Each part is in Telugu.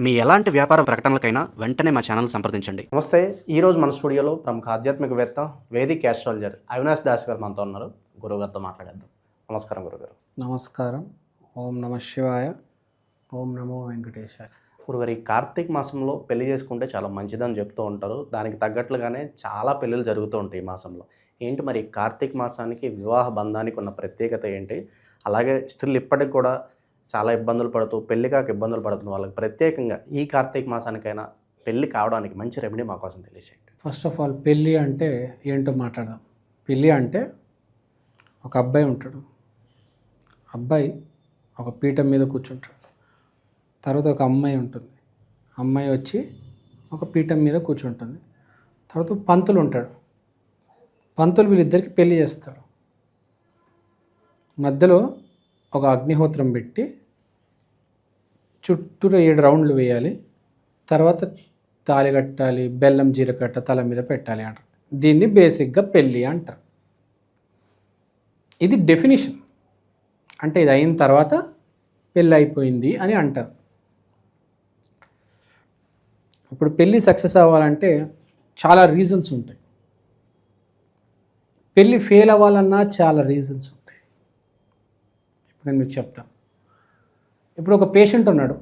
మీ ఎలాంటి వ్యాపార ప్రకటనలకైనా వెంటనే మా ఛానల్ సంప్రదించండి. నమస్తే ఈరోజు మన స్టూడియోలో ప్రముఖ ఆధ్యాత్మికవేత్త వేదిక్ ఆస్ట్రాలజర్ అవినాష్ దాస్ గారు మనతో ఉన్నారు. గురువుగారితో మాట్లాడేద్దాం. నమస్కారం గురుగారు నమస్కారం. ఓం నమ శివాయ. ఓం నమో వెంకటేశాయ. గురుగారు ఈ కార్తీక మాసంలో పెళ్ళి చేసుకుంటే చాలా మంచిదని చెప్తూ ఉంటారు. దానికి తగ్గట్లుగానే చాలా పెళ్ళిళ్ళు జరుగుతూ ఉంటాయి ఈ మాసంలో. ఏంటి మరి కార్తీక మాసానికి వివాహ బంధానికి ఉన్న ప్రత్యేకత ఏంటి? అలాగే స్టిల్ ఇప్పటికి కూడా చాలా ఇబ్బందులు పడుతూ పెళ్ళి కాక ఇబ్బందులు పడుతున్న వాళ్ళకి ప్రత్యేకంగా ఈ కార్తీక మాసానికైనా పెళ్ళి కావడానికి మంచి రెమెడీ మా కోసం తెలియజేయండి. ఫస్ట్ ఆఫ్ ఆల్ పెళ్ళి అంటే ఏంటో మాట్లాడదాం. పెళ్ళి అంటే ఒక అబ్బాయి ఉంటాడు. అబ్బాయి ఒక పీఠం మీద కూర్చుంటాడు. తర్వాత ఒక అమ్మాయి ఉంటుంది. అమ్మాయి వచ్చి ఒక పీఠం మీద కూర్చుంటుంది. తర్వాత పంతులు ఉంటాడు. పంతులు వీళ్ళిద్దరికి పెళ్ళి చేస్తారు. మధ్యలో ఒక అగ్నిహోత్రం పెట్టి చుట్టూరు ఏడు రౌండ్లు వేయాలి. తర్వాత తాళి కట్టాలి బెల్లం జీలకట్ట తల మీద పెట్టాలి అంటారు. దీన్ని బేసిక్గా పెళ్ళి అంటారు. ఇది డెఫినిషన్. అంటే ఇది అయిన తర్వాత పెళ్ళి అయిపోయింది అని అంటారు. ఇప్పుడు పెళ్ళి సక్సెస్ అవ్వాలంటే చాలా రీజన్స్ ఉంటాయి. పెళ్ళి ఫెయిల్ అవ్వాలన్నా చాలా రీజన్స్ ఉంటాయి. నేను మీకు చెప్తాను ఇప్పుడు ఒక పేషెంట్ ఉన్నాడు.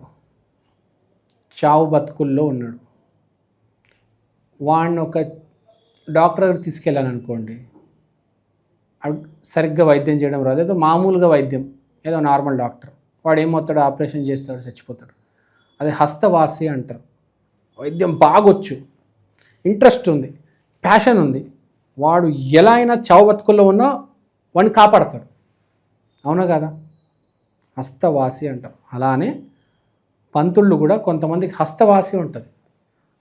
చావు బతుకుల్లో ఉన్నాడు. వాడిని ఒక డాక్టర్ దగ్గర తీసుకెళ్ళాను అనుకోండి. సరిగ్గా వైద్యం చేయడం రాదు. ఏదో మామూలుగా వైద్యం. ఏదో నార్మల్ డాక్టర్. వాడు ఏమవుతాడు? ఆపరేషన్ చేస్తాడు చచ్చిపోతాడు. అది హస్తవాసి అంటారు. వైద్యం బాగొచ్చు. ఇంట్రెస్ట్ ఉంది. ప్యాషన్ ఉంది. వాడు ఎలా అయినా చావు బతుకుల్లో ఉన్నా వాడిని కాపాడతాడు. అవునా కదా? హస్తవాసి అంటాం. అలానే పంతుళ్ళు కూడా కొంతమందికి హస్తవాసి ఉంటుంది.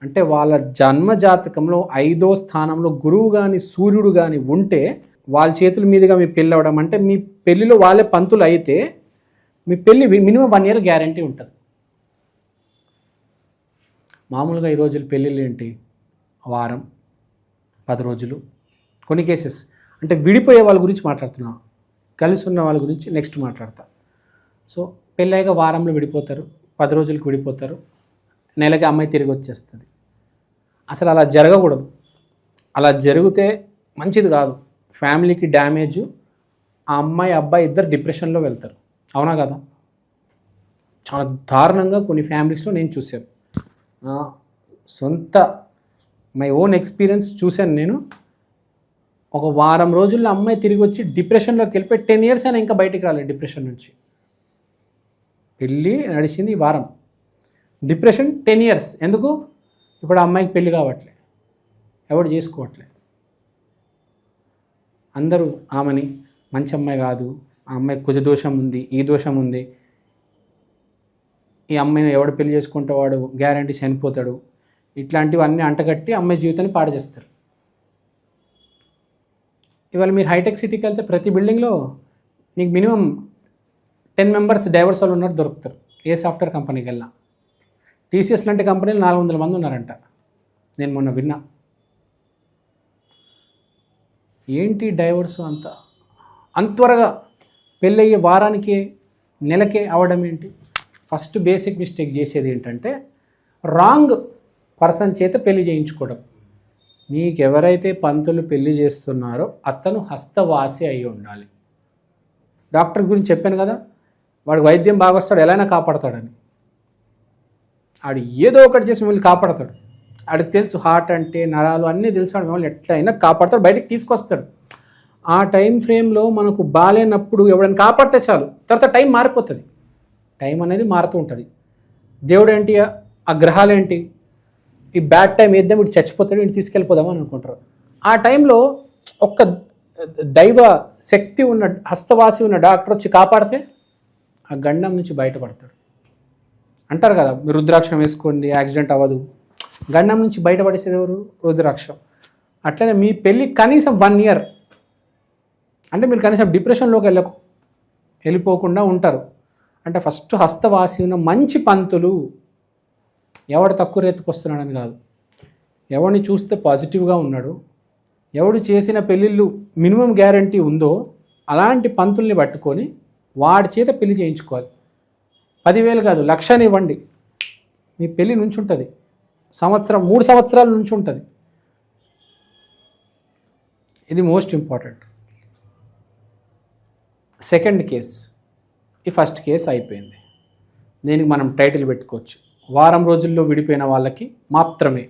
అంటే వాళ్ళ జన్మ జాతకంలో ఐదో స్థానంలో గురువు కానీ సూర్యుడు కానీ ఉంటే వాళ్ళ చేతుల మీదుగా మీ పెళ్ళి అవ్వడం అంటే మీ పెళ్ళిలో వాళ్ళే పంతులు అయితే మీ పెళ్ళి మినిమం వన్ ఇయర్ గ్యారంటీ ఉంటుంది. మామూలుగా ఈ రోజులు పెళ్ళిళ్ళు ఏంటి? వారం పది రోజులు కొన్ని కేసెస్. అంటే విడిపోయే వాళ్ళ గురించి మాట్లాడుతున్నాం. కలిసి ఉన్న వాళ్ళ గురించి నెక్స్ట్ మాట్లాడతా. సో పెళ్ళాక వారంలో విడిపోతారు పది రోజులకు విడిపోతారు నెలకి అమ్మాయి తిరిగి వచ్చేస్తుంది. అసలు అలా జరగకూడదు. అలా జరిగితే మంచిది కాదు. ఫ్యామిలీకి డ్యామేజ్ ఆ అమ్మాయి అబ్బాయి ఇద్దరు డిప్రెషన్లో వెళ్తారు. అవునా కదా? చాలా దారుణంగా కొన్ని ఫ్యామిలీస్లో నేను చూశాను. సొంత మై ఓన్ ఎక్స్పీరియన్స్ చూశాను నేను. ఒక వారం రోజుల్లో అమ్మాయి తిరిగి వచ్చి డిప్రెషన్లోకి వెళ్ళిపోయి టెన్ ఇయర్స్ అయినా ఇంకా బయటికి రాలేదు డిప్రెషన్ నుంచి. పెళ్ళి నడిచింది వారం. Depression ten years. ఎందుకు? ఇప్పుడు అమ్మాయికి పెళ్ళి కావట్లే. ఎవడు చేసుకోవట్లే. అందరూ ఆమెని మంచి అమ్మాయి కాదు. ఆ అమ్మాయి కుజ దోషం ఉంది ఈ దోషం ఉంది. ఈ అమ్మాయిని ఎవడు పెళ్ళి చేసుకుంటే వాడు గ్యారంటీ చనిపోతాడు. ఇట్లాంటివన్నీ అంటగట్టి అమ్మాయి జీవితాన్ని పాడు చేస్తారు. ఇవాళ మీరు హైటెక్ సిటీకి వెళ్తే ప్రతి బిల్డింగ్లో మీకు మినిమం టెన్ మెంబర్స్ డైవర్స్ వాళ్ళు ఉన్నారు దొరుకుతారు. ఏ సాఫ్ట్వేర్ కంపెనీకి వెళ్ళినా టీసీఎస్ లాంటి కంపెనీలు నాలుగు వందల మంది ఉన్నారంట. నేను మొన్న విన్నా. ఏంటి డైవర్స్ అంత? అంత త్వరగా పెళ్ళయ్యే వారానికి నెలకే అవడం ఏంటి? ఫస్ట్ బేసిక్ మిస్టేక్ చేసేది ఏంటంటే రాంగ్ పర్సన్ చేత పెళ్ళి చేయించుకోవడం. నీకెవరైతే పంతులు పెళ్ళి చేస్తున్నారో అతను హస్తవాసి అయి ఉండాలి. డాక్టర్ గురించి చెప్పాను కదా? వాడికి వైద్యం బాగా వస్తాడు ఎలా కాపాడతాడని. ఆడు ఏదో ఒకటి చేసి మిమ్మల్ని కాపాడతాడు. ఆడికి తెలుసు హార్ట్ అంటే నరాలు అన్నీ తెలుసు ఆడు మిమ్మల్ని ఎట్లయినా కాపాడతాడు బయటకు తీసుకొస్తాడు. ఆ టైం ఫ్రేమ్లో మనకు బాగాలేనప్పుడు ఎవడైనా కాపాడితే చాలు. తర్వాత టైం మారిపోతుంది. టైం అనేది మారుతూ ఉంటుంది. దేవుడు ఏంటి ఆ గ్రహాలు ఏంటి ఈ బ్యాడ్ టైం వేద్దాం వీడు చచ్చిపోతాడు వీడిని తీసుకెళ్ళిపోదామని అనుకుంటారు. ఆ టైంలో ఒక్క దైవ శక్తి ఉన్న హస్తవాసి ఉన్న డాక్టర్ వచ్చి కాపాడితే ఆ గండం నుంచి బయటపడతాడు. అంటారు కదా మీరు రుద్రాక్షం వేసుకోండి యాక్సిడెంట్ అవ్వదు. గండం నుంచి బయటపడేసేది ఎవరు? రుద్రాక్షం. అట్లనే మీ పెళ్ళి కనీసం వన్ ఇయర్. అంటే మీరు కనీసం డిప్రెషన్లోకి వెళ్ళకు వెళ్ళిపోకుండా ఉంటారు. అంటే ఫస్ట్ హస్తవాసి ఉన్న మంచి పంతులు ఎవడు తక్కువ రేతుకు వస్తున్నాడని కాదు. ఎవడిని చూస్తే పాజిటివ్గా ఉన్నాడు. ఎవడు చేసిన పెళ్ళిళ్ళు మినిమం గ్యారంటీ ఉందో అలాంటి పంతుల్ని పట్టుకొని వాడి చేత పెళ్ళి చేయించుకోవాలి. పదివేలు కాదు లక్షని ఇవ్వండి. మీ పెళ్ళి నుంచి ఉంటుంది సంవత్సరం మూడు సంవత్సరాల నుంచి ఉంటుంది ఇది మోస్ట్ ఇంపార్టెంట్. Second case. ఈ ఫస్ట్ కేసు అయిపోయింది. దీనికి మనం టైటిల్ పెట్టుకోవచ్చు. వారం రోజుల్లో విడిపోయిన వాళ్ళకి మాత్రమే.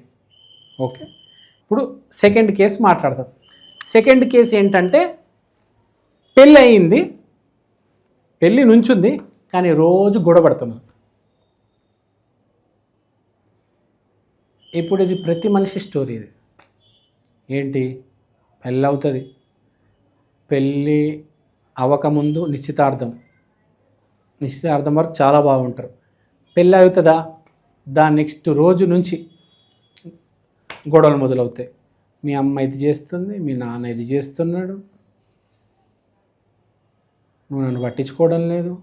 ఓకే? ఇప్పుడు సెకండ్ కేసు మాట్లాడదాం. సెకండ్ కేసు ఏంటంటే పెళ్ళి అయింది పెళ్ళి నుంచుంది కానీ రోజు గొడవపడుతున్నారు ఇప్పుడు ఇది ప్రతి మనిషి స్టోరీ ఇది. ఏంటి? పెళ్ళి అవుతుంది. పెళ్ళి అవ్వకముందు నిశ్చితార్థం. నిశ్చితార్థం వరకు చాలా బాగుంటారు. పెళ్ళి అవుతుందా? దాని నెక్స్ట్ రోజు నుంచి గొడవలు మొదలవుతాయి. మీ అమ్మ ఇది చేస్తుంది మీ నాన్న ఇది చేస్తున్నాడు. నువ్వు నన్ను పట్టించుకోవడం లేదు.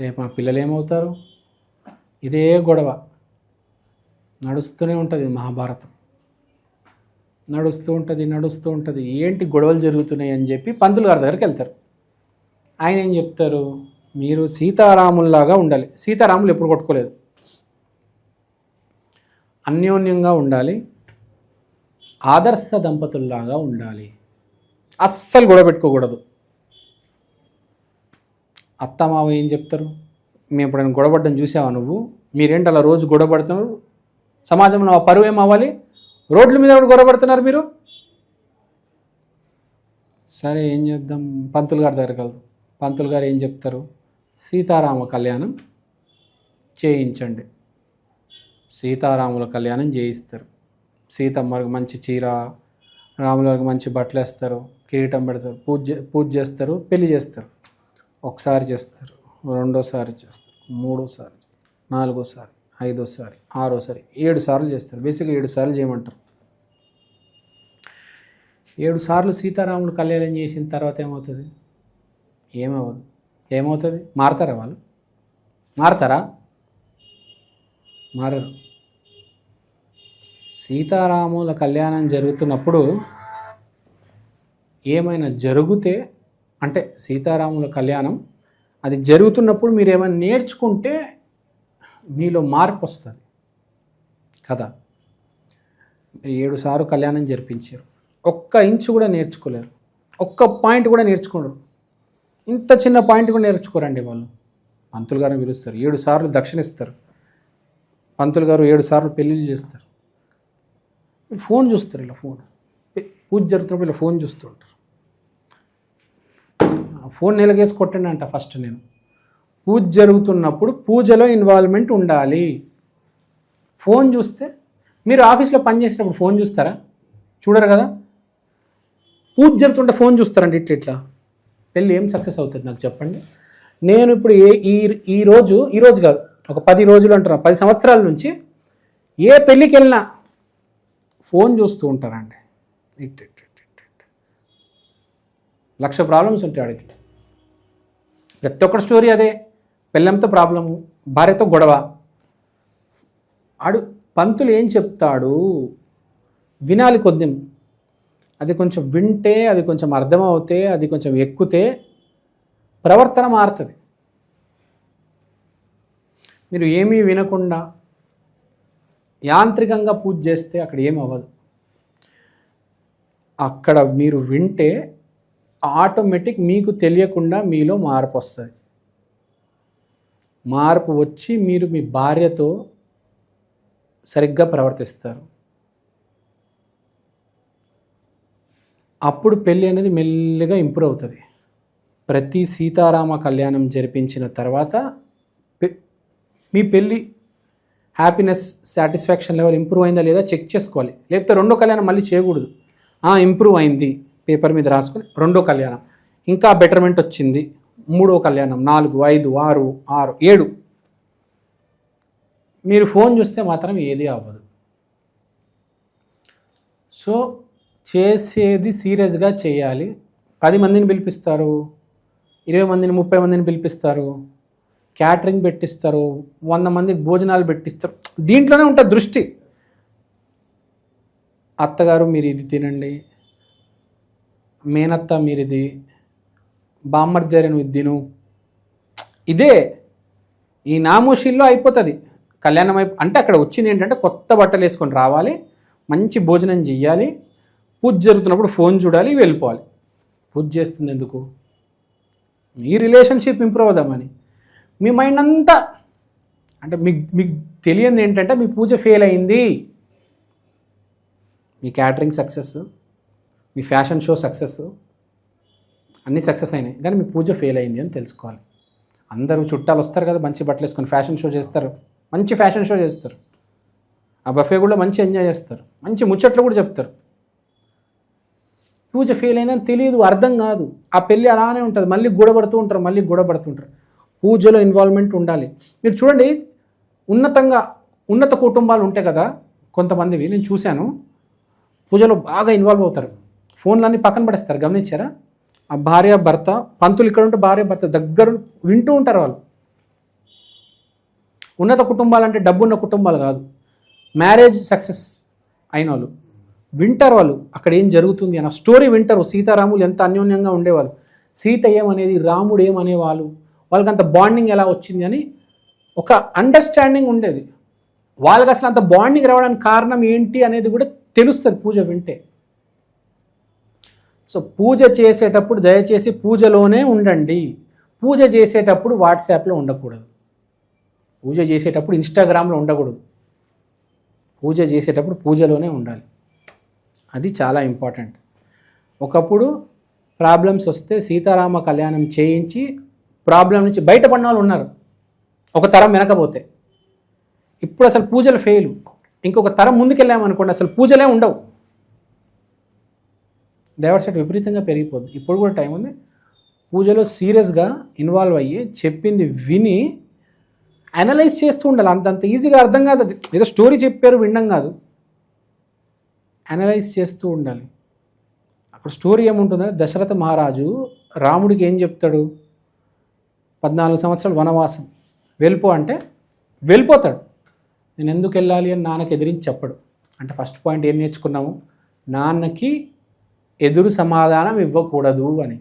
రేపు మా పిల్లలు ఏమవుతారు? ఇదే గొడవ. నడుస్తూనే ఉంటుంది మహాభారతం. నడుస్తూ ఉంటుంది నడుస్తూ ఉంటుంది. ఏంటి గొడవలు జరుగుతున్నాయి అని చెప్పి పంతులు గారి దగ్గరికి వెళ్తారు. ఆయన ఏం చెప్తారు? మీరు సీతారాముల్లాగా ఉండాలి. సీతారాములు ఎప్పుడు కొట్టుకోలేదు. అన్యోన్యంగా ఉండాలి. ఆదర్శ దంపతుల్లాగా ఉండాలి. అస్సలు గొడవ పెట్టుకోకూడదు. అత్త మావ ఏం చెప్తారు? మేము ఎప్పుడైనా గొడవపడ్డం చూసావా నువ్వు? మీరేంటి అలా రోజు గొడవపడుతున్నారు సమాజంలో ఆ పరువు ఏం అవ్వాలి? రోడ్ల మీద కూడా గొడవపడుతున్నారు మీరు? సరే ఏం చేద్దాం? పంతులు గారి దగ్గరికి వెళ్దాం. పంతులు గారు ఏం చెప్తారు? సీతారామ కళ్యాణం చేయించండి. సీతారాముల కళ్యాణం చేయిస్తారు. సీతమ్మకి మంచి చీర రాముల వారికి మంచి బట్టలు వేస్తారు కిరీటం పెడతారు పూజ చే- పూజ చేస్తారు పెళ్ళి చేస్తారు. ఒకసారి చేస్తారు రెండోసారి చేస్తారు మూడోసారి చేస్తారు నాలుగోసారి ఐదోసారి ఆరోసారి ఏడు సార్లు చేస్తారు. బేసిక్గా ఏడు సార్లు చేయమంటారు. ఏడు సార్లు సీతారాములు కళ్యాణం చేసిన తర్వాత ఏమవుతుంది? ఏమవ్వదు. ఏమవుతుంది? మారతారా వాళ్ళు? మారతారా? మారరు. సీతారాముల కళ్యాణం జరుగుతున్నప్పుడు ఏమైనా జరిగితే అంటే సీతారాముల కళ్యాణం అది జరుగుతున్నప్పుడు మీరు ఏమైనా నేర్చుకుంటే మీలో మార్పు వస్తుంది. కదా మీరు ఏడు సార్లు కళ్యాణం జరిపించారు. ఒక్క ఇంచు కూడా నేర్చుకోలేరు ఒక్క పాయింట్ కూడా నేర్చుకోరు. ఇంత చిన్న పాయింట్ కూడా నేర్చుకోరండి వాళ్ళు. పంతులు గారిని పిలుస్తారు. ఏడు సార్లు దక్షిణ ఇస్తారు పంతులు గారు ఏడు సార్లు పెళ్ళిళ్ళు చేస్తారు. ఫోన్ చూస్తారు ఇలా ఫోన్. పూజ జరుగుతున్నప్పుడు ఇలా ఫోన్ చూస్తూ ఉంటారు. ఫోన్ నిలగేసి కొట్టండి అంట ఫస్ట్ నేను. పూజ జరుగుతున్నప్పుడు పూజలో ఇన్వాల్వ్మెంట్ ఉండాలి. ఫోన్ చూస్తే మీరు ఆఫీస్లో పనిచేసేటప్పుడు ఫోన్ చూస్తారా? చూడరు కదా? పూజ జరుగుతుంటే ఫోన్ చూస్తారండి ఇట్లా ఇట్లా. పెళ్ళి ఏం సక్సెస్ అవుతుంది నాకు చెప్పండి. నేను ఇప్పుడు ఏ ఈ ఈరోజు ఈరోజు కాదు ఒక పది రోజులు అంటున్నా పది సంవత్సరాల నుంచి ఏ పెళ్ళికి వెళ్ళినా ఫోన్ చూస్తూ ఉంటారండి. It it it. Lakh problems ఉంటాయి వాడికి ప్రతి ఒక్కరి స్టోరీ అదే. పెళ్ళంతో ప్రాబ్లము భార్యతో గొడవ. ఆడు పంతులు ఏం చెప్తాడు? వినాలి కొద్దిం. అది కొంచెం వింటే అది కొంచెం అర్థమవుతే అది కొంచెం ఎక్కుతే ప్రవర్తన మారుతుంది. మీరు ఏమీ వినకుండా యాంత్రికంగా పూజ చేస్తే అక్కడ ఏమి అవ్వదు అక్కడ మీరు వింటే ఆటోమేటిక్ మీకు తెలియకుండా మీలో మార్పు వస్తుంది. మార్పు వచ్చి మీరు మీ భార్యతో సరిగ్గా ప్రవర్తిస్తారు. అప్పుడు పెళ్ళి అనేది మెల్లిగా ఇంప్రూవ్ అవుతుంది. ప్రతి సీతారామ కళ్యాణం జరిపించిన తర్వాత మీ పెళ్ళి హ్యాపీనెస్ సాటిస్ఫాక్షన్ లెవెల్ ఇంప్రూవ్ అయిందా లేదా చెక్ చేసుకోవాలి. లేకపోతే రెండో కళ్యాణం మళ్ళీ చేయకూడదు. ఇంప్రూవ్ అయింది. పేపర్ మీద రాసుకొని రెండో కళ్యాణం. ఇంకా బెటర్మెంట్ వచ్చింది. మూడో కళ్యాణం. నాలుగు ఐదు ఆరు ఆరు ఏడు. మీరు ఫోన్ చూస్తే మాత్రం ఏది అవ్వదు. సో చేసేది సీరియస్గా చేయాలి. పది మందిని పిలిపిస్తారు. ఇరవై మందిని ముప్పై మందిని పిలిపిస్తారు. క్యాటరింగ్ పెట్టిస్తారు. వంద మందికి భోజనాలు పెట్టిస్తారు. దీంట్లోనే ఉంటుంది దృష్టి. అత్తగారు మీరు ఇది తినండి. మేనత్త మీరిది ఇది బామ్మర్ది నువ్వు ఇదే ఈ నామోషీల్లో అయిపోతుంది. కళ్యాణం అయి అంటే అక్కడ వచ్చింది ఏంటంటే కొత్త బట్టలు వేసుకొని రావాలి మంచి భోజనం చెయ్యాలి పూజ జరుగుతున్నప్పుడు ఫోన్ చూడాలి వెళ్ళిపోవాలి. పూజ చేస్తుంది ఎందుకు? మీ రిలేషన్షిప్ ఇంప్రూవ్ అవుదామని మీ మైండ్ అంతా అంటే మీకు మీకు తెలియంది ఏంటంటే మీ పూజ ఫెయిల్ అయింది. మీ క్యాటరింగ్ సక్సెస్. మీ ఫ్యాషన్ షో సక్సెస్. అన్నీ సక్సెస్ అయినాయి. కానీ మీ పూజ ఫెయిల్ అయింది అని తెలుసుకోవాలి. అందరూ చుట్టాలు వస్తారు కదా మంచి బట్టలు వేసుకొని ఫ్యాషన్ షో చేస్తారు. మంచి ఫ్యాషన్ షో చేస్తారు. ఆ బఫే కూడా మంచి ఎంజాయ్ చేస్తారు. మంచి ముచ్చట్లు కూడా చెప్తారు. పూజ ఫెయిల్ అయిందని తెలియదు అర్థం కాదు. ఆ పెళ్ళి అలానే ఉంటుంది. మళ్ళీ గూడబడుతూ ఉంటారు మళ్ళీ గూడబడుతూ ఉంటారు. పూజలో ఇన్వాల్వ్మెంట్ ఉండాలి. మీరు చూడండి ఉన్నతంగా ఉన్నత కుటుంబాలు ఉంటాయి కదా కొంతమందివి. నేను చూశాను. పూజలో బాగా ఇన్వాల్వ్ అవుతారు. ఫోన్లన్నీ పక్కన పడేస్తారు గమనించారా? ఆ భార్య భర్త పంతులు ఇక్కడ ఉంటే భార్య భర్త దగ్గర వింటూ ఉంటారు వాళ్ళు. ఉన్నత కుటుంబాలు అంటే డబ్బున్న కుటుంబాలు కాదు. మ్యారేజ్ సక్సెస్ అయిన వాళ్ళు. వింటారు వాళ్ళు అక్కడ ఏం జరుగుతుంది అని స్టోరీ వింటారు సీతారాములు ఎంత అన్యోన్యంగా ఉండేవాళ్ళు. సీత ఏమనేది రాముడు ఏమనేవాళ్ళు వాళ్ళకి అంత బాండింగ్ ఎలా వచ్చింది అని ఒక అండర్స్టాండింగ్ ఉండేది. వాళ్ళకి అసలు అంత బాండింగ్ రావడానికి కారణం ఏంటి అనేది కూడా తెలుస్తుంది పూజ వింటే. సో పూజ చేసేటప్పుడు దయచేసి పూజలోనే ఉండండి. పూజ చేసేటప్పుడు వాట్సాప్లో ఉండకూడదు. పూజ చేసేటప్పుడు ఇన్స్టాగ్రామ్లో ఉండకూడదు. పూజ చేసేటప్పుడు పూజలోనే ఉండాలి. అది చాలా ఇంపార్టెంట్. ఒకప్పుడు ప్రాబ్లమ్స్ వస్తే సీతారామ కళ్యాణం చేయించి ప్రాబ్లం నుంచి బయటపడిన వాళ్ళు ఉన్నారు. ఒక తరం వెనకపోతే. ఇప్పుడు అసలు పూజలు ఫెయిల్ ఇంకొక తరం ముందుకెళ్ళామనుకోండి అసలు పూజలే ఉండవు. డైవర్సిటీ విపరీతంగా పెరిగిపోద్ది. ఇప్పుడు కూడా టైం ఉంది. పూజలో సీరియస్గా ఇన్వాల్వ్ అయ్యి చెప్పింది విని అనలైజ్ చేస్తూ ఉండాలి. అంత అంత ఈజీగా అర్థం కాదు అది. ఏదో స్టోరీ చెప్పారు వినడం కాదు. అనలైజ్ చేస్తూ ఉండాలి. అక్కడ స్టోరీ ఏముంటుందంటే దశరథ మహారాజు రాముడికి ఏం చెప్తాడు? పద్నాలుగు సంవత్సరాలు వనవాసం. వెళ్ళిపో అంటే వెళ్ళిపోతాడు. నేను ఎందుకు వెళ్ళాలి అని నాన్నకి ఎదిరించి చెప్పడు. అంటే ఫస్ట్ పాయింట్ ఏం నేర్చుకున్నాము? నాన్నకి ఎదురు సమాధానం ఇవ్వకూడదు అని.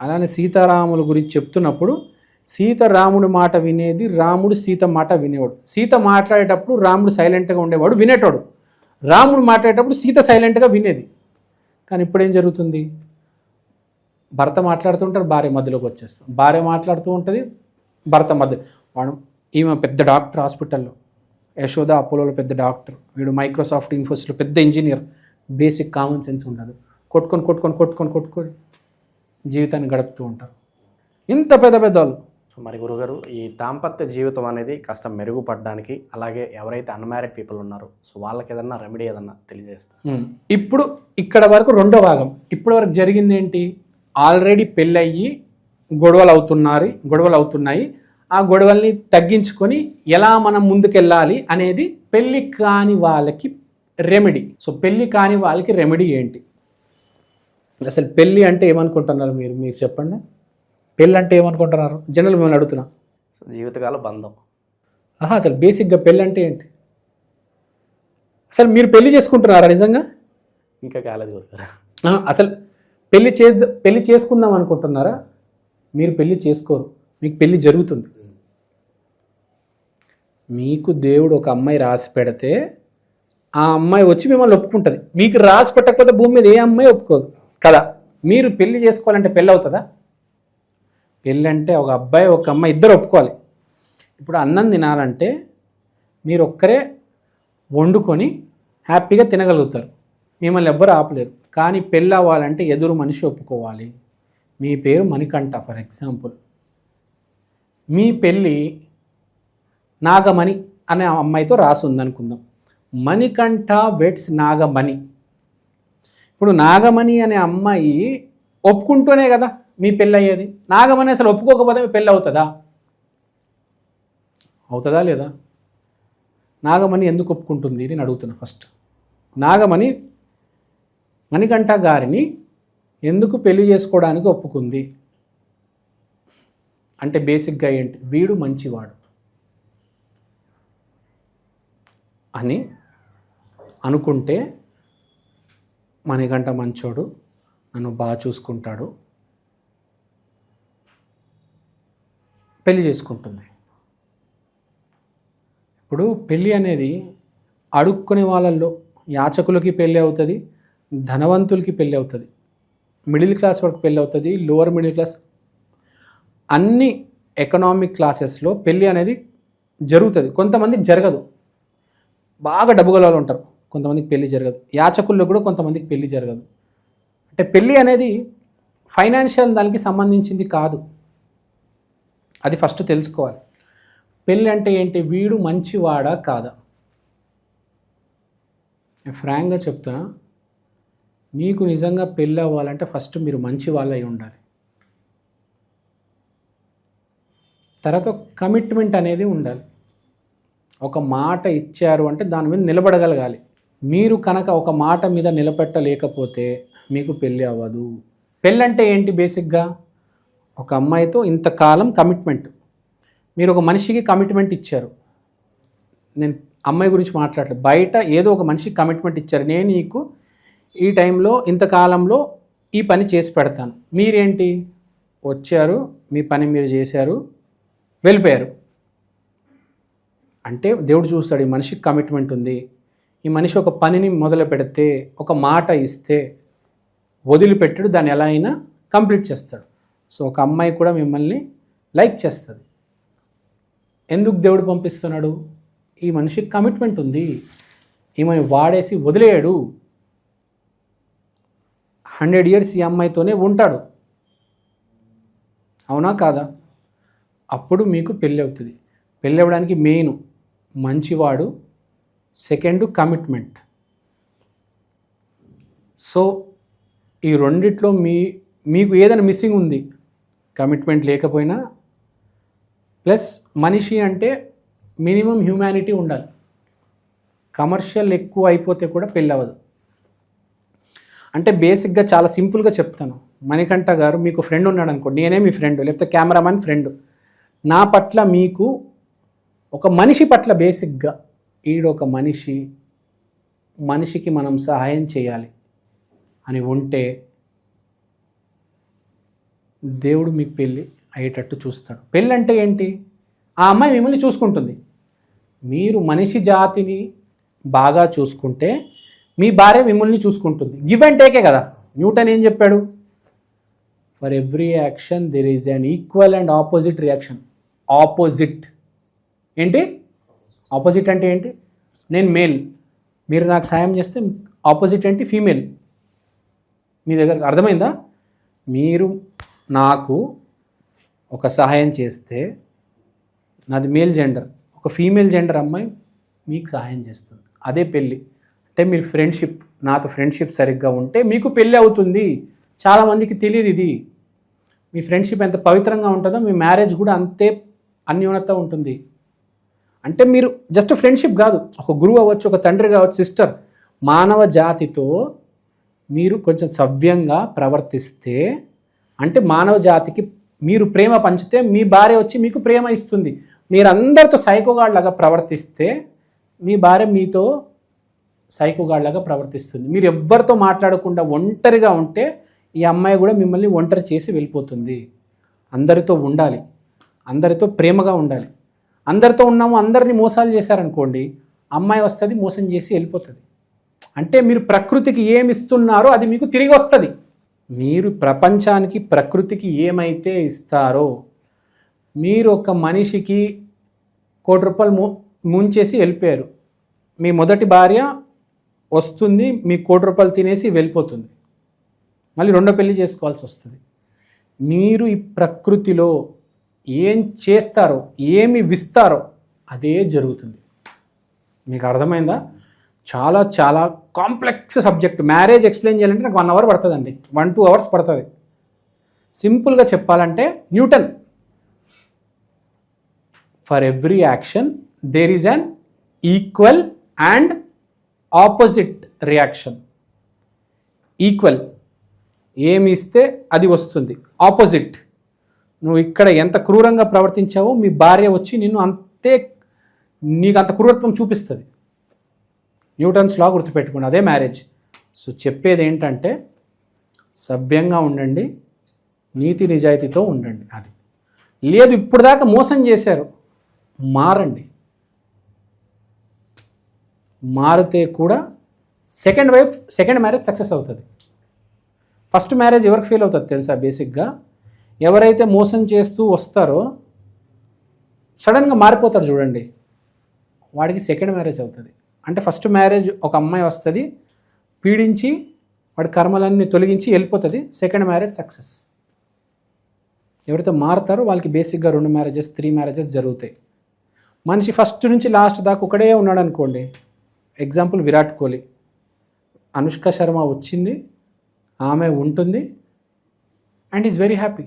అలానే సీతారాముల గురించి చెప్తున్నప్పుడు సీత రాముడి మాట వినేది రాముడు సీత మాట వినేవాడు. సీత మాట్లాడేటప్పుడు రాముడు సైలెంట్గా ఉండేవాడు వినేటోడు. రాముడు మాట్లాడేటప్పుడు సీత సైలెంట్గా వినేది. కానీ ఇప్పుడు ఏం జరుగుతుంది? భర్త మాట్లాడుతూ ఉంటారు భార్య మధ్యలోకి వచ్చేస్తాం. భార్య మాట్లాడుతూ ఉంటుంది భర్త మధ్య వాడు ఈమె పెద్ద డాక్టర్ హాస్పిటల్లో. యశోద అపోలోలో పెద్ద డాక్టర్. వీడు మైక్రోసాఫ్ట్ ఇన్ఫోసిస్లో పెద్ద ఇంజనీర్. బేసిక్ కామన్ సెన్స్ ఉండదు కొట్టుకొని కొట్టుకొని కొట్టుకొని కొట్టుకొని జీవితాన్ని గడుపుతూ ఉంటారు. ఇంత పెద్ద పెద్ద వాళ్ళు. సో మరి గురుగారు ఈ దాంపత్య జీవితం అనేది కాస్త మెరుగుపడడానికి అలాగే ఎవరైతే అన్మ్యారీడ్ పీపుల్ ఉన్నారో సో వాళ్ళకి ఏదన్నా రెమెడీ ఏదన్నా తెలియజేస్తారు. ఇప్పుడు ఇక్కడ వరకు రెండో భాగం. ఇప్పటి వరకు జరిగింది ఏంటి? ఆల్రెడీ పెళ్ళయ్యి గొడవలు అవుతున్నారు గొడవలు అవుతున్నాయి. ఆ గొడవల్ని తగ్గించుకొని ఎలా మనం ముందుకెళ్ళాలి అనేది పెళ్ళి కాని వాళ్ళకి రెమెడీ సో పెళ్ళి కాని వాళ్ళకి రెమెడీ ఏంటి? అసలు పెళ్ళి అంటే ఏమనుకుంటున్నారు మీరు? మీరు చెప్పండి. పెళ్ళి అంటే ఏమనుకుంటున్నారు? జనరల్ మిమ్మల్ని అడుగుతున్నా. సో జీవితకాల బంధం. ఆహా అసలు బేసిక్గా పెళ్ళి అంటే ఏంటి? అసలు మీరు పెళ్ళి చేసుకుంటున్నారా నిజంగా? ఇంకా కాలేదు అసలు పెళ్ళి చే పెళ్ళి చేసుకుందాం అనుకుంటున్నారా? మీరు పెళ్ళి చేసుకోరు. మీకు పెళ్ళి జరుగుతుంది. మీకు దేవుడు ఒక అమ్మాయి రాసి పెడితే ఆ అమ్మాయి వచ్చి మిమ్మల్ని ఒప్పుకుంటుంది. మీకు రాసి పెట్టకపోతే భూమి మీద ఏ అమ్మాయి ఒప్పుకోదు. కదా? మీరు పెళ్ళి చేసుకోవాలంటే పెళ్ళి అవుతుందా? పెళ్ళి అంటే ఒక అబ్బాయి ఒక అమ్మాయి ఇద్దరు ఒప్పుకోవాలి. ఇప్పుడు అన్నం తినాలంటే మీరు ఒక్కరే వండుకొని హ్యాపీగా తినగలుగుతారు. మిమ్మల్ని ఎవ్వరు ఆపలేరు. కానీ పెళ్ళి అవ్వాలంటే ఎదురు మనిషి ఒప్పుకోవాలి. మీ పేరు మణికంఠ ఫర్ ఎగ్జాంపుల్. మీ పెళ్ళి నాగమణి అనే అమ్మాయితో రాసి ఉందనుకుందాం మణికంఠ వెట్స్ నాగమణి. ఇప్పుడు నాగమణి అనే అమ్మాయి ఒప్పుకుంటూనే కదా మీ పెళ్ళయ్యేది. నాగమణి అసలు ఒప్పుకోకపోతే మీ పెళ్ళి అవుతుందా? అవుతుందా లేదా? నాగమణి ఎందుకు ఒప్పుకుంటుంది నేను అడుగుతున్నా ఫస్ట్. నాగమణి మణికంఠ గారిని ఎందుకు పెళ్ళి చేసుకోవడానికి ఒప్పుకుంది? అంటే బేసిక్గా ఏంటి? వీడు మంచివాడు. అని అనుకుంటే మణికంఠ మంచోడు నన్ను బాగా చూసుకుంటాడు. పెళ్ళి చేసుకుంటుంది. ఇప్పుడు పెళ్ళి అనేది అడుక్కునే వాళ్ళల్లో యాచకులకి పెళ్ళి అవుతుంది ధనవంతులకి పెళ్ళి అవుతుంది మిడిల్ క్లాస్ వరకు పెళ్ళి అవుతుంది లోవర్ మిడిల్ క్లాస్ అన్ని ఎకనామిక్ క్లాసెస్లో పెళ్ళి అనేది జరుగుతుంది. కొంతమంది జరగదు. బాగా డబ్బు గల వాళ్ళు ఉంటారు. కొంతమందికి పెళ్ళి జరగదు. యాచకుల్లో కూడా కొంతమందికి పెళ్ళి జరగదు. అంటే పెళ్ళి అనేది ఫైనాన్షియల్ దానికి సంబంధించింది కాదు. అది ఫస్ట్ తెలుసుకోవాలి. పెళ్ళి అంటే ఏంటి? వీడు మంచివాడా కాదా? నేను ఫ్రాంక్గా చెప్తున్నా మీకు నిజంగా పెళ్ళి అవ్వాలంటే ఫస్ట్ మీరు మంచి వాళ్ళు అయి ఉండాలి. తర్వాత కమిట్మెంట్ అనేది ఉండాలి. ఒక మాట ఇచ్చారు అంటే దాని మీద నిలబడగలగాలి. మీరు కనుక ఒక మాట మీద నిలబెట్టలేకపోతే మీకు పెళ్ళి అవ్వదు. పెళ్ళి అంటే ఏంటి బేసిక్గా? ఒక అమ్మాయితో ఇంతకాలం కమిట్మెంట్. మీరు ఒక మనిషికి కమిట్మెంట్ ఇచ్చారు. నేను అమ్మాయి గురించి మాట్లాడలేదు. బయట ఏదో ఒక మనిషికి కమిట్మెంట్ ఇచ్చారు. నేను నీకు ఈ టైంలో ఇంతకాలంలో ఈ పని చేసి పెడతాను. మీరేంటి? వచ్చారు మీ పని మీరు చేశారు వెళ్ళిపోయారు. అంటే దేవుడు చూస్తాడు ఈ మనిషికి కమిట్మెంట్ ఉంది. ఈ మనిషి ఒక పనిని మొదలు పెడితే ఒక మాట ఇస్తే వదిలిపెట్టడు దాన్ని ఎలా అయినా కంప్లీట్ చేస్తాడు. సో ఒక అమ్మాయి కూడా మిమ్మల్ని లైక్ చేస్తుంది. ఎందుకు దేవుడు పంపిస్తున్నాడు? ఈ మనిషికి కమిట్మెంట్ ఉంది. ఈమెను వాడేసి వదిలేయడు హండ్రెడ్ ఇయర్స్ ఈ అమ్మాయితోనే ఉంటాడు. అవునా కాదా? అప్పుడు మీకు పెళ్ళి అవుతుంది. పెళ్ళి అవ్వడానికి మెయిన్ మంచివాడు సెకండ్ కమిట్మెంట్. సో ఈ రెండిట్లో మీ మీకు ఏదైనా మిస్సింగ్ ఉంది కమిట్మెంట్ లేకపోయినా ప్లస్ మనిషి అంటే మినిమం హ్యూమానిటీ ఉండాలి. కమర్షియల్ ఎక్కువ అయిపోతే కూడా పెళ్ళి అవ్వదు అంటే బేసిక్గా చాలా సింపుల్గా చెప్తాను. మణికంఠ గారు మీకు ఫ్రెండ్ ఉన్నాడు అనుకోండి నేనే మీ ఫ్రెండ్ లేకపోతే కెమెరామ్యాన్ ఫ్రెండ్. నా పట్ల మీకు ఒక మనిషి పట్ల బేసిక్గా ఈడొక మనిషి మనిషికి మనం సహాయం చేయాలి అని ఉంటే దేవుడు మీకు పెళ్ళి అయ్యేటట్టు చూస్తాడు. పెళ్ళి అంటే ఏంటి? ఆ అమ్మాయి మిమ్మల్ని చూసుకుంటుంది. మీరు మనిషి జాతిని బాగా చూసుకుంటే మీ భార్య మిమ్మల్ని చూసుకుంటుంది. గివ్ అండ్ టేకే కదా. న్యూటన్ ఏం చెప్పాడు? For every action there is an equal and opposite reaction opposite ఏంటి? ఆపోజిట్ అంటే ఏంటి? నేను మేల్ మీరు నాకు సాయం చేస్తే ఆపోజిట్ ఏంటి ఫీమేల్ మీ దగ్గర అర్థమైందా? మీరు నాకు ఒక సహాయం చేస్తే నాది మేల్ జెండర్ ఒక ఫీమేల్ జెండర్ అమ్మాయి మీకు సహాయం చేస్తుంది. అదే పెళ్ళి అంటే మీరు ఫ్రెండ్షిప్ నాతో ఫ్రెండ్షిప్ సరిగ్గా ఉంటే మీకు పెళ్ళి అవుతుంది. చాలామందికి తెలియదు ఇది. మీ ఫ్రెండ్షిప్ ఎంత పవిత్రంగా ఉంటుందో మీ మ్యారేజ్ కూడా అంతే అన్యూనత ఉంటుంది. అంటే మీరు జస్ట్ ఫ్రెండ్షిప్ కాదు ఒక గురువు అవ్వచ్చు ఒక తండ్రి కావచ్చు సిస్టర్ మానవ జాతితో మీరు కొంచెం సవ్యంగా ప్రవర్తిస్తే అంటే మానవ జాతికి మీరు ప్రేమ పంచితే మీ భార్య వచ్చి మీకు ప్రేమ ఇస్తుంది. మీరు అందరితో సైకోగాడ్లాగా ప్రవర్తిస్తే మీ భార్య మీతో సైకోగాడ్లాగా ప్రవర్తిస్తుంది. మీరు ఎవ్వరితో మాట్లాడకుండా ఒంటరిగా ఉంటే ఈ అమ్మాయి కూడా మిమ్మల్ని ఒంటరి చేసి వెళ్ళిపోతుంది. అందరితో ఉండాలి. అందరితో ప్రేమగా ఉండాలి. అందరితో ఉన్నాము అందరినీ మోసాలు చేశారనుకోండి అమ్మాయి వస్తుంది మోసం చేసి వెళ్ళిపోతుంది. అంటే మీరు ప్రకృతికి ఏమి ఇస్తున్నారో అది మీకు తిరిగి వస్తుంది. మీరు ప్రపంచానికి ప్రకృతికి ఏమైతే ఇస్తారో మీరు ఒక మనిషికి కోటి రూపాయలు ము ముంచేసి వెళ్ళిపోయారు. మీ మొదటి భార్య వస్తుంది మీ కోటి రూపాయలు తినేసి వెళ్ళిపోతుంది. మళ్ళీ రెండో పెళ్ళి చేసుకోవాల్సి వస్తుంది. మీరు ఈ ప్రకృతిలో ఏం చేస్తారో ఏమి విస్తారో అదే జరుగుతుంది. మీకు అర్థమైందా? చాలా చాలా కాంప్లెక్స్ సబ్జెక్ట్ మ్యారేజ్ ఎక్స్ప్లెయిన్ చేయాలంటే నాకు వన్ అవర్ పడుతుందండి. వన్ టూ అవర్స్ పడుతుంది. సింపుల్గా చెప్పాలంటే Newton for every action there is an equal and opposite reaction equal ఏమి ఇస్తే అది వస్తుంది. ఆపోజిట్ నువ్వు ఇక్కడ ఎంత క్రూరంగా ప్రవర్తించావో మీ భార్య వచ్చి నిన్ను అంతే నీకు అంత క్రూరత్వం చూపిస్తుంది. న్యూటన్స్ లా గుర్తుపెట్టుకోండి అదే మ్యారేజ్. సో చెప్పేది ఏంటంటే సభ్యంగా ఉండండి నీతి నిజాయితీతో ఉండండి అది. లేదు ఇప్పుడు దాకా మోసం చేశారు మారండి. మారితే కూడా second wife second marriage success అవుతుంది. ఫస్ట్ మ్యారేజ్ ఎవరికి ఫెయిల్ అవుతుంది తెలుసా బేసిక్గా? ఎవరైతే మోసం చేస్తూ వస్తారో సడన్గా మారిపోతారు చూడండి. వాడికి సెకండ్ మ్యారేజ్ అవుతుంది. అంటే ఫస్ట్ మ్యారేజ్ ఒక అమ్మాయి వస్తుంది పీడించి వాడి కర్మలన్నీ తొలగించి వెళ్ళిపోతుంది సెకండ్ మ్యారేజ్ సక్సెస్ ఎవరైతే మారుతారో వాళ్ళకి బేసిక్గా రెండు మ్యారేజెస్ త్రీ మ్యారేజెస్ జరుగుతాయి. మనిషి ఫస్ట్ నుంచి లాస్ట్ దాకా ఒకడే ఉన్నాడు అనుకోండి. ఎగ్జాంపుల్ విరాట్ కోహ్లీ. అనుష్క శర్మ వచ్చింది ఆమె ఉంటుంది అండ్ ఈజ్ వెరీ హ్యాపీ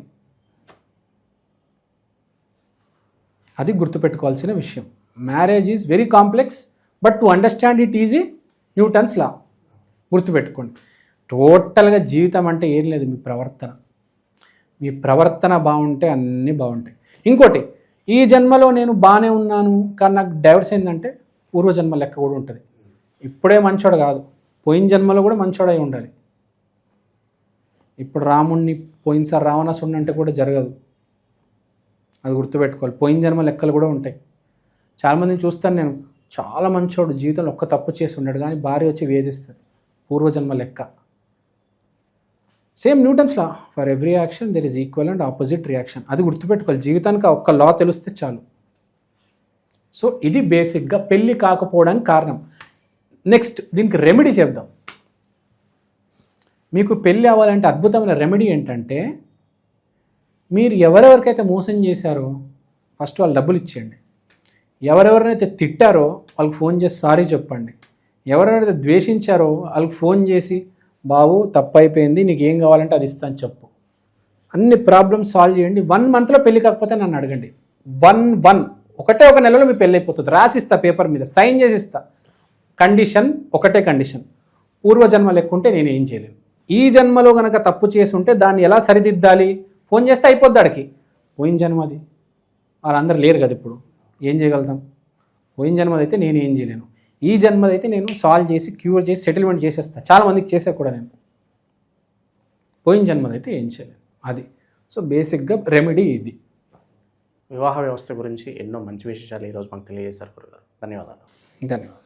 అది గుర్తుపెట్టుకోవాల్సిన విషయం. Marriage is very complex but to understand it easy Newton's law గుర్తుపెట్టుకోండి. టోటల్గా జీవితం అంటే ఏం లేదు మీ ప్రవర్తన. మీ ప్రవర్తన బాగుంటే అన్నీ బాగుంటాయి. ఇంకోటి ఈ జన్మలో నేను బాగానే ఉన్నాను కానీ నాకు డైవర్స్ ఏంటంటే పూర్వజన్మ లెక్క కూడా ఉంటుంది. ఇప్పుడే మంచోడు కాదు. పోయిన జన్మలో కూడా మంచోడై ఉండాలి. ఇప్పుడు రాముణ్ణి పోయినసారి రావణాసుడిని అంటే కూడా జరగదు. అది గుర్తుపెట్టుకోవాలి. పోయిన జన్మ లెక్కలు కూడా ఉంటాయి. చాలామందిని చూస్తాను నేను. చాలా మంచోడు. జీవితంలో ఒక్క తప్పు చేసి ఉన్నాడు కానీ భార్య వచ్చి వేధిస్తుంది. పూర్వజన్మ లెక్క. Same Newton's law for every action there is equal and opposite reaction అది గుర్తుపెట్టుకోవాలి. జీవితానికి ఒక్క లా తెలిస్తే చాలు. సో ఇది బేసిక్గా పెళ్ళి కాకపోవడానికి కారణం. నెక్స్ట్ దీనికి రెమెడీ చెప్దాం మీకు పెళ్ళి అవ్వాలంటే అద్భుతమైన రెమెడీ ఏంటంటే మీరు ఎవరెవరికైతే మోసం చేశారో ఫస్ట్ వాళ్ళు డబ్బులు ఇచ్చేయండి. ఎవరెవరినైతే తిట్టారో వాళ్ళకి ఫోన్ చేసి సారీ చెప్పండి. ఎవరెవరైతే ద్వేషించారో వాళ్ళకి ఫోన్ చేసి బాబు తప్పు అయిపోయింది నీకు ఏం కావాలంటే అది ఇస్తాను చెప్పు. అన్ని ప్రాబ్లమ్స్ సాల్వ్ చేయండి. వన్ మంత్లో పెళ్ళి కాకపోతే నన్ను అడగండి. వన్ వన్ ఒకటే ఒక నెలలో మీ పెళ్ళి అయిపోతుంది. రాసిస్తా పేపర్ మీద. సైన్ చేసి ఇస్తా కండిషన్ ఒకటే కండిషన్ పూర్వజన్మ లెక్కుంటే నేను ఏం చేయలేను. ఈ జన్మలో కనుక తప్పు చేసి ఉంటే దాన్ని ఎలా సరిదిద్దాలి? ఫోన్ చేస్తే అయిపోద్ది ఆడికి. పోయిన జన్మది వాళ్ళందరూ లేరు కదా ఇప్పుడు. ఏం చేయగలుగుతాం? పోయిన జన్మదైతే నేను ఏం చేయలేను. ఈ జన్మదైతే నేను సాల్వ్ చేసి క్యూర్ చేసి సెటిల్మెంట్ చేసేస్తా. చాలా మందికి చేసా కూడా నేను. పోయిన జన్మదైతే ఏం చేయలేను. అది. సో బేసిక్గా రెమెడీ ఇది. వివాహ వ్యవస్థ గురించి ఎన్నో మంచి విశేషాలు ఈరోజు మాకు తెలియజేశారు గురుగారు. ధన్యవాదాలు. ధన్యవాదాలు.